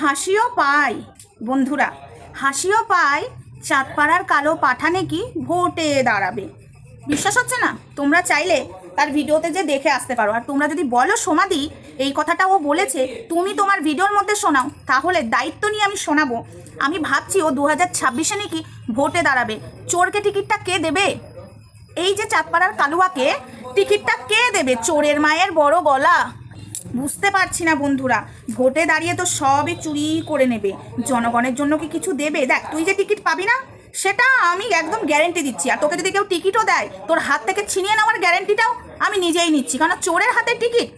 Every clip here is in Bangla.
হাসিও পায়, বন্ধুরা। হাসিও পায়, চাঁদপাড়ার কালো পাঠা নাকি ভোটে দাঁড়াবে? বিশ্বাস হচ্ছে না? তোমরা চাইলে তার ভিডিওতে যে দেখে আসতে পারো। আর তোমরা যদি বলো সোমাদি, এই কথাটা ও বলেছে, তুমি তোমার ভিডিওর মধ্যে শোনাও, তাহলে দায়িত্ব নিয়ে আমি শোনাবো। আমি ভাবছি ও দু হাজার ছাব্বিশে নাকি ভোটে দাঁড়াবে। চোরকে টিকিটটা কে দেবে? এই যে চাঁদপাড়ার কালুয়াকে, টিকিটটা কে দেবে? চোরের মায়ের বড় গলা। বুঝতে পারছি না বন্ধুরা। ভোটে দাঁড়িয়ে তো সবই চুরি করে নেবে। জনগণের জন্য কি কিছু দেবে? দেখ, তুই যে টিকিট পাবি না, সেটা আমি একদম গ্যারেন্টি দিচ্ছি। আর তোকে যদি কেউ টিকিটও দেয়, তোর হাত থেকে ছিনিয়ে নেওয়ার গ্যারেন্টিটাও আমি নিজেই নিচ্ছি। কারণ চোরের হাতে টিকিট।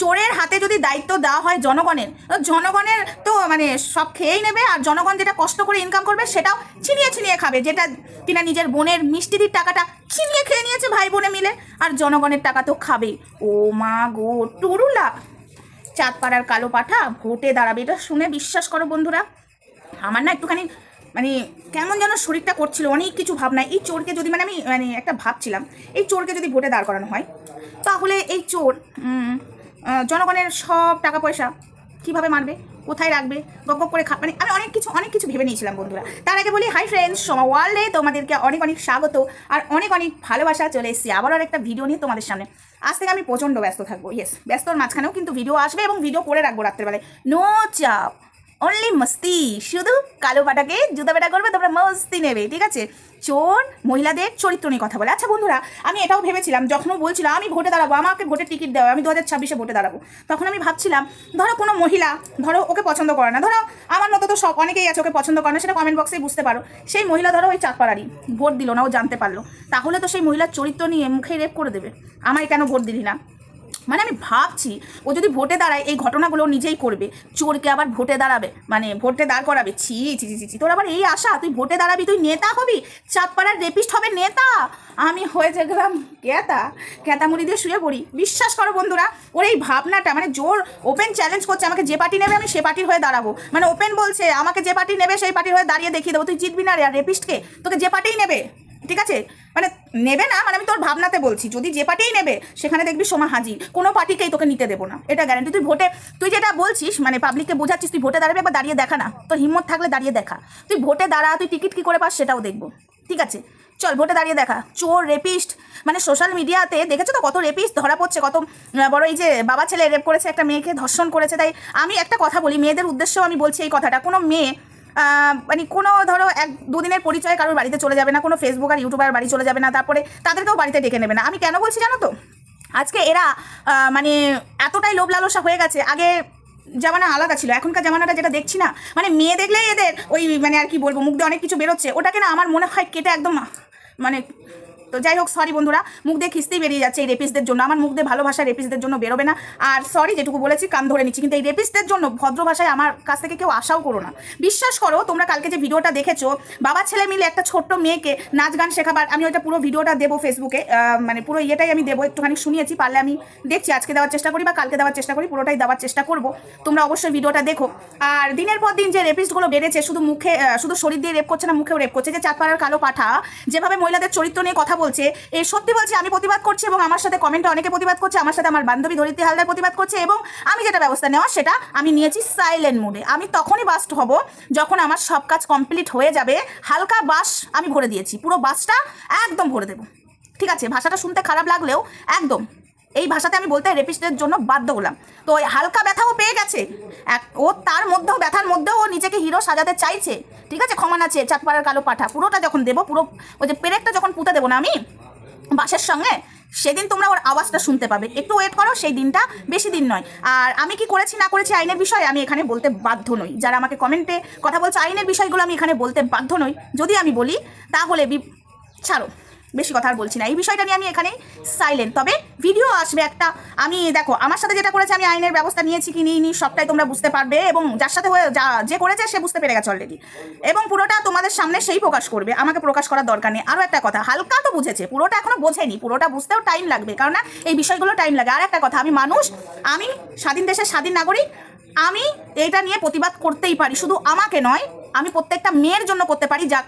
চোরের হাতে যদি দায়িত্ব দেওয়া হয় জনগণের জনগণের তো মানে সব খেয়েই নেবে। আর জনগণ যেটা কষ্ট করে ইনকাম করবে, সেটাও ছিনিয়ে ছিনিয়ে খাবে। যেটা কিনা নিজের বোনের মিষ্টিদির টাকাটা ছিনিয়ে খেয়ে নিয়েছে ভাই বোনে মিলে। আর জনগণের টাকা তো খাবে ও মা গো, টুরুলা। চাঁদপাড়ার কালো পাঠা ভোটে দাঁড়াবে, এটা শুনে বিশ্বাস করো বন্ধুরা। আমার না একটুখানি মানে কেমন যেন শরীরটা করছিল, অনেক কিছু ভাবনা। এই চোরকে যদি মানে আমি মানে একটা ভাবছিলাম, এই চোরকে যদি ভোটে দাঁড় করানো হয়, তাহলে এই চোর জনগণের সব টাকা পয়সা কীভাবে মারবে? কোথায় রাখবে? গপ করে খা মানে আমি অনেক কিছু অনেক কিছু ভেবে নিয়েছিলাম বন্ধুরা। তার আগে বলি হাই ফ্রেন্ডস সোমা ওয়ার্ল্ডে তোমাদেরকে অনেক অনেক স্বাগত আর অনেক অনেক ভালোবাসা চলে এসেছি। আবারও আর একটা ভিডিও নিয়ে তোমাদের সামনে। আজ থেকে আমি প্রচণ্ড ব্যস্ত থাকব ইয়েস ব্যস্তর মাঝখানেও কিন্তু ভিডিও আসবে এবং ভিডিও করে রাখব রাত্রেবেলায়। নো চাপ। অনলি মস্তি শুধু কালো পাটাকে জুতা পেটা করবে, তোমরা মস্তি নেবে, ঠিক আছে? চোর, মহিলাদের চরিত্র নিয়ে কথা বলে। আচ্ছা বন্ধুরা, আমি এটাও ভেবেছিলাম, যখন বলছিলাম আমি ভোটে দাঁড়াবো, আমাকে ভোটের টিকিট দেওয়া আমি দু হাজার ছাব্বিশে ভোটে দাঁড়াবো। তখন আমি ভাবছিলাম, ধরো কোনো মহিলা, ধরো ওকে পছন্দ করে না, ধরো আমার মতো তো সব, অনেকেই আছে ওকে পছন্দ করে না, সেটা কমেন্ট বক্সেই বুঝতে পারো। সেই মহিলা ধরো ওই চাঁদপাড়ারই, ভোট দিল না, ও জানতে পারল। তাহলে তো সেই মহিলার চরিত্র নিয়ে মুখে রেপ করে দেবে। আমায় কেন ভোট দিলি না? মানে আমি ভাবছি ও যদি ভোটে দাঁড়ায় এই ঘটনাগুলো নিজেই করবে। চোরকে আবার ভোটে দাঁড়াবে মানে ভোটে দাঁড় করাবে। ছি ছি ছি, ছি তোর আবার এই আশা? তুই ভোটে দাঁড়াবি তুই নেতা হবি? চাঁদপাড়ার রেপিস্ট হবে নেতা? আমি হয়েছে গেলাম কেতা কেতামুড়ি দিয়ে শুয়ে পড়ি। বিশ্বাস করো বন্ধুরা ওর এই ভাবনাটা মানে জোর ওপেন চ্যালেঞ্জ করছে আমাকে যে পার্টি নেবে আমি সে পার্টির হয়ে দাঁড়াবো। মানে ওপেন বলছে আমাকে যে পার্টি নেবে সেই পার্টির হয়ে দাঁড়িয়ে দেখিয়ে দেবো। তুই জিতবি না রে আর রেপিস্টকে তোকে যে পার্টিই নেবে। ঠিক আছে? মানে নেবে না মানে আমি তোর ভাবনাতে বলছি, যদি যে পার্টিই নেবে, সেখানে দেখবি সোমা হাজির। কোনো পার্টিকেই তোকে নিতে দেবো না। এটা গ্যারান্টি তুই ভোটে, তুই যেটা বলছিস মানে পাবলিককে বোঝাচ্ছিস, তুই ভোটে দাঁড়াবে একবার দাঁড়িয়ে দেখা না। তোর হিম্মত থাকলে দাঁড়িয়ে দেখা। তুই ভোটে দাঁড়া, তুই টিকিট কী করে পাস সেটাও দেখব। ঠিক আছে? চল, ভোটে দাঁড়িয়ে দেখা। চোর রেপিস্ট মানে সোশ্যাল মিডিয়াতে দেখেছ তো কত রেপিস্ট ধরা পড়ছে, কত বড় এই যে বাবা ছেলে রেপ করেছে, একটা মেয়েকে ধর্ষণ করেছে। তাই আমি একটা কথা বলি, মেয়েদের উদ্দেশ্যেও আমি বলছি এই কথাটা। কোনো মেয়ে মানে কোনো ধরো এক দুদিনের পরিচয় কারোর বাড়িতে চলে যাবে না, কোনো ফেসবুক আর ইউটিউবার বাড়ি চলে যাবে না, তারপরে তাদেরকেও বাড়িতে ডেকে নেবে না। আমি কেন বলছি জানো তো? আজকে এরা মানে এতটাই লোভ লালসা হয়ে গেছে। আগে জামানা আলাদা ছিল, এখনকার জামানাটা যেটা দেখছি না মানে মেয়ে দেখলেই এদের ওই মানে আর কি বলব, মুখ দিয়ে অনেক কিছু বেরোচ্ছে। ওটাকে না আমার মনে হয় কেটে একদম মানে তো যাই হোক সরি বন্ধুরা, মুখ দিয়ে খিস্তেই বেরিয়ে যাচ্ছে এই রেপিসদের জন্য। আমার মুখ দিয়ে ভালো ভাষায় রেপিসদের জন্য বেরোবে না। আর সরি যেটুকু বলেছি, কান ধরে নিচ্ছি। কিন্তু এই রেপিসদের জন্য ভদ্র ভাষায় আমার কাছ থেকে কেউ আশাও করো না। বিশ্বাস করো, তোমরা কালকে যে ভিডিওটা দেখেছ, বাবা ছেলে মিলে একটা ছোট্ট মেয়েকে নাচ গান শেখাবার, আমি ওইটা পুরো ভিডিওটা দেবো ফেসবুকে মানে পুরো ইয়েটাই আমি দেবো, একটুখানি শুনিয়েছি, পারলে আমি দেখছি, আজকে দেওয়ার চেষ্টা করি বা কালকে দেওয়ার চেষ্টা করি, পুরোটাই দেওয়ার চেষ্টা করব। তোমরা অবশ্যই ভিডিওটা দেখো। আর দিনের পর দিন যে রেপিস্টগুলো বেড়েছে, শুধু মুখে শুধু শরীর দিয়ে রেপ করছে না, মুখেও রেপ করছে। যে চাঁদপাড়ার কালো পাঠা, যেভাবে মহিলাদের চরিত্র নিয়ে কথা বলছে, এ সত্যি বলছি, আমি প্রতিবাদ করছি এবং আমার সাথে কমেন্টে অনেকে প্রতিবাদ করছে, আমার সাথে আমার বান্ধবী ধরিত্রী হালদার প্রতিবাদ করছে এবং আমি যেটা ব্যবস্থা নেওয়া সেটা আমি নিয়েছি সাইলেন্ট মোডে আমি তখনই বাস্ট হব যখন আমার সব কাজ কমপ্লিট হয়ে যাবে, হালকা বাস আমি ভরে দিয়েছি, পুরো বাসটা একদম ভরে দেবো। ঠিক আছে, ভাষাটা শুনতে খারাপ লাগলেও একদম। এই ভাষাতে আমি বলতে রেপিস্টের জন্য বাধ্য হলাম। তো ওই হালকা ব্যথাও পেয়ে গেছে। এক, ও তার মধ্যেও, ব্যথার মধ্যেও ও নিজেকে হিরো সাজাতে চাইছে। ঠিক আছে? ক্ষমা আছে চাঁদপাড়ার কালো পাঠা। পুরোটা যখন দেবো, পুরো ওই যে পেরেকটা যখন পুঁতে দেবো না আমি বাসের সঙ্গে, সেদিন তোমরা ওর আওয়াজটা শুনতে পাবে। একটু ওয়েট করো, সেই দিনটা বেশি দিন নয়। আর আমি কি করেছি, না করেছি আইনের বিষয়ে আমি এখানে বলতে বাধ্য নই। যারা আমাকে কমেন্টে কথা বলছে, আইনের বিষয়গুলো আমি এখানে বলতে বাধ্য নই। যদি আমি বলি, তাহলে ছাড়ো। বেশি কথা আর বলছি না। এই বিষয়টা নিয়ে আমি এখানেই সাইলেন্ট তবে ভিডিও আসবে একটা। আমি দেখো, আমার সাথে যেটা করেছে, আমি আইনের ব্যবস্থা নিয়েছি কি নিইনি, সবটাই তোমরা বুঝতে পারবে এবং যার সাথে হয়ে যা যে করেছে, সে বুঝতে পেরে গেছে অলরেডি এবং পুরোটা তোমাদের সামনে সেই প্রকাশ করবে। আমাকে প্রকাশ করার দরকার নেই। আরও একটা কথা, হালকা তো বুঝেছে, পুরোটা এখনও বোঝেনি। পুরোটা বুঝতেও টাইম লাগবে, কারণ না, এই বিষয়গুলো টাইম লাগে। আর একটা কথা, আমি মানুষ, আমি স্বাধীন দেশের স্বাধীন নাগরিক, আমি এটা নিয়ে প্রতিবাদ করতেই পারি। শুধু আমাকে নয়, আমি প্রত্যেকটা মেয়ের জন্য করতে পারি যা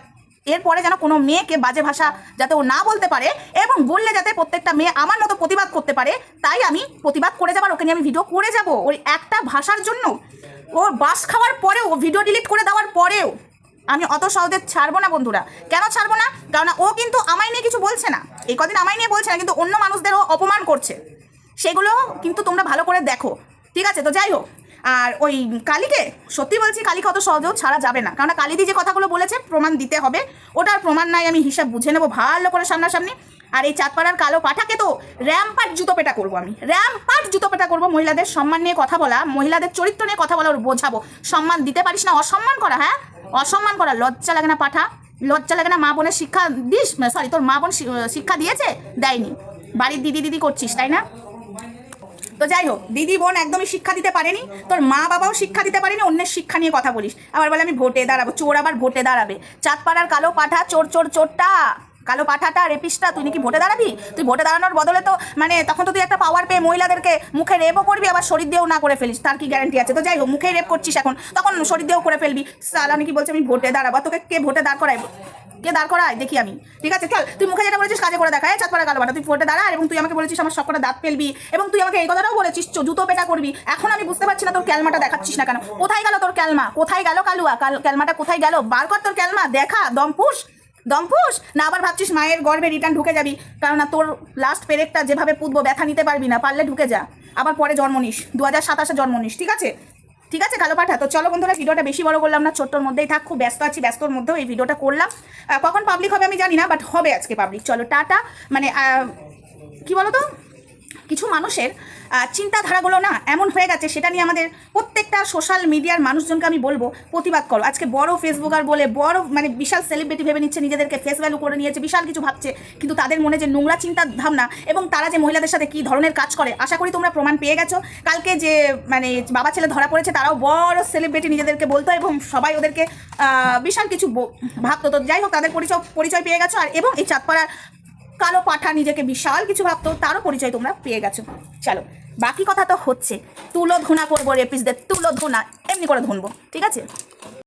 এরপরে যেন কোনো মেয়েকে বাজে ভাষা যাতে ও না বলতে পারে এবং বললে যাতে প্রত্যেকটা মেয়ে আমার মতো প্রতিবাদ করতে পারে, তাই আমি প্রতিবাদ করে যাবার, ওকে নিয়ে আমি ভিডিও করে যাব ওই একটা ভাষার জন্য। ওর বাস খাওয়ার পরেও ভিডিও ডিলিট করে দেওয়ার পরেও আমি অত সহজে ছাড়বো না বন্ধুরা। কেন ছাড়বো না? কারণ ও কিন্তু আমায় নিয়ে কিছু বলছে না। এই কদিন আমায় নিয়ে বলছে না, কিন্তু অন্য মানুষদেরও অপমান করছে। সেগুলো কিন্তু তোমরা ভালো করে দেখো। ঠিক আছে? তো যাই হোক আর ওই কালীকে, সত্যি বলছি কালীকে অত সহজেও ছাড়া যাবে না। কারণ কালীদি যে কথাগুলো বলেছে, প্রমাণ দিতে হবে। ওটার প্রমাণ নাই, আমি হিসাব বুঝে নেব ভালো করে সামনাসামনি। আর এই চাঁদপাড়ার কালো পাঠাকে তো র্যাম্পাট জুতো পেটা করব আমি। র্যাম্পাট জুতো পেটা করব, মহিলাদের সম্মান নিয়ে কথা বলা, মহিলাদের চরিত্র নিয়ে কথা বলা ওর বোঝাবো। সম্মান দিতে পারিস না, অসম্মান করা হ্যাঁ? অসম্মান করা, লজ্জা লাগে না পাঠা। লজ্জা লাগে না মা বোনের শিক্ষা দিস, সরি, তোর মা বোন শিক্ষা দিয়েছে? দেয়নি। বাড়ির দিদি দিদি করছিস, তাই না? তো যাই হোক, দিদি বোন একদমই শিক্ষা দিতে পারেনি, তোর মা বাবাও শিক্ষা দিতে পারেনি, অন্যের শিক্ষা নিয়ে কথা বলিস। আবার বলে আমি ভোটে দাঁড়াবো, চোর আবার ভোটে দাঁড়াবে। চাঁদপাড়ার কালো পাঠা, চোর চোর, চোরটা। কালো পাঠাটা রেপিসটা তুই নাকি ভোটে দাঁড়াবি? তুই ভোটে দাঁড়ানোর বদলে তো মানে তখন তো তুই একটা পাওয়ার পেয়ে মহিলাদেরকে মুখে রেপও করবি, আবার শরীর দিয়েও না করে ফেলিস, তার কি গ্যারান্টি আছে? তো যাই হোক, মুখে রেপ করছিস এখন, তখন শরীর দিয়েও করে ফেলবি। সালা নাকি বলছে, আমি ভোটে দাঁড়াবো? তোকে কে ভোটে দাঁড় করাই কে দাঁড় করায়, দেখি আমি। ঠিক আছে, চল, তুই মুখে যেটা বলেছিস কাজে করে দেখায় চাঁদপাড়া কালো বাটা তুই ফোটে দাঁড়া, এবং তুই আমাকে বলেছিস আমার সবকটা দাঁত ফেলবি, এবং তুই আমাকে এই কথাটাও বলেছিস জুতো পেটা করবি। এখন আমি বুঝতে পারছি না তোর ক্যালমাটা দেখাচ্ছিস না কেন। কোথায় গেল তোর ক্যালমা? কোথায় গেল কালুয়া? কাল, ক্যালমাটা কোথায় গেল? বার কর তোর ক্যালমা, দেখা দমপুষ দমপুষ না আবার ভাবছিস মায়ের গর্ভে রিটার্ন ঢুকে যাবি, কারণ না তোর লাস্ট পেরেকটা যেভাবে পুতবো, ব্যথা নিতে পারবি না, পারলে ঢুকে যা। আবার পরে জন্ম নিস, দু হাজার সাতাশে জন্ম নিস, ঠিক আছে? ঠিক আছে, কালো পাঠা? তো চলো বন্ধুরা, ভিডিওটা বেশি বড় করলাম না, ছোট্টর মধ্যেই থাক, খুব ব্যস্ত আছি, ব্যস্তর মধ্যেও এই ভিডিওটা করলাম। কখন পাবলিক হবে আমি জানি না বাট হবে আজকে পাবলিক চলো, টাটা। মানে কি বলো তো কিছু মানুষের চিন্তাধারাগুলো না এমন হয়ে গেছে, সেটা নিয়ে আমাদের প্রত্যেকটা সোশ্যাল মিডিয়ার মানুষজনকে আমি বলব, প্রতিবাদ করো। আজকে বড় ফেসবুকার বলে বড় মানে বিশাল সেলিব্রিটি ভেবে নিচ্ছে, নিজেদেরকে ফেস ভ্যালু করে নিয়েছে, বিশাল কিছু ভাবছে, কিন্তু তাদের মনে যে নোংরা চিন্তা ভাবনা এবং তারা যে মহিলাদের সাথে কী ধরনের কাজ করে, আশা করি তোমরা প্রমাণ পেয়ে গেছো। কালকে যে মানে বাবা ছেলে ধরা পড়েছে, তারাও বড় সেলিব্রিটি নিজেদেরকে বলতো এবং সবাই ওদেরকে বিশাল কিছু ভাবতো। তো যাই হোক, তাদের পরিচয় পরিচয় পেয়ে গেছো। আর এবং এই চাঁদপাড়ার কালো পাঠা নিজেকে বিশাল কিছু ভাবতো, তারও পরিচয় তোমরা পেয়ে গেছো। চলো, বাকি কথা তো হচ্ছে। তুলো ধুনা করব রেপিসদের তুলো ধোনা, এমনি করে ধুনবো, ঠিক আছে?